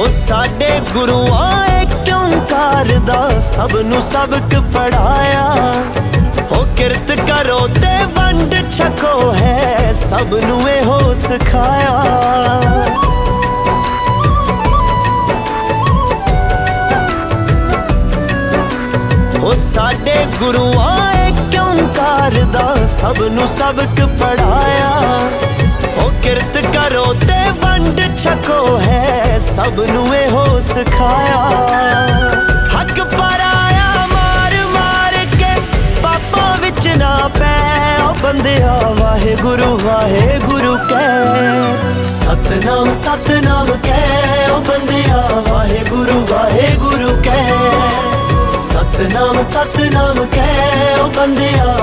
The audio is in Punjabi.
ਉਹ ਸਾਡੇ ਗੁਰੂਆਂ ਏ ਓੰਕਾਰ ਦਾ ਸਭ ਨੂੰ ਸਬਕ ਪੜਾਇਆ। ਉਹ ਕਿਰਤ ਕਰੋ ਤੇ ਵੰਡ ਛਕੋ ਹੈ, ਸਭ ਨੂੰ ਇਹੋ ਸਿਖਾਇਆ। ਉਹ ਸਾਡੇ ਗੁਰੂਆਂ ਏ ਓੰਕਾਰ ਦਾ ਸਭ ਨੂੰ ਸਬਕ ਪੜਾਇਆ। ਉਹ ਕਿਰਤ ਕਰੋ ਤੇ ਵੰਡ ਛਕੋ ਹੈ ਸਭ ਨੂੰ ਇਹੋ ਸਿਖਾਇਆ। ਹੱਕ ਪਰਾਇਆ ਮਾਰ ਮਾਰ ਕੇ, ਪਾਪਾਂ ਵਿੱਚ ਨਾ ਪੈ। ਉਹ ਬੰਦਿਆ ਵਾਹਿਗੁਰੂ ਵਾਹਿਗੁਰੂ ਕਹਿ। ਸਤਨਾਮ ਸਤਨਾਮ ਕਹਿ। ਉਹ ਬੰਦਿਆ ਵਾਹਿਗੁਰੂ ਵਾਹਿਗੁਰੂ ਕਹਿ। ਸਤਨਾਮ ਸਤਨਾਮ ਕਹਿ। ਉਹ ਬੰਦਿਆ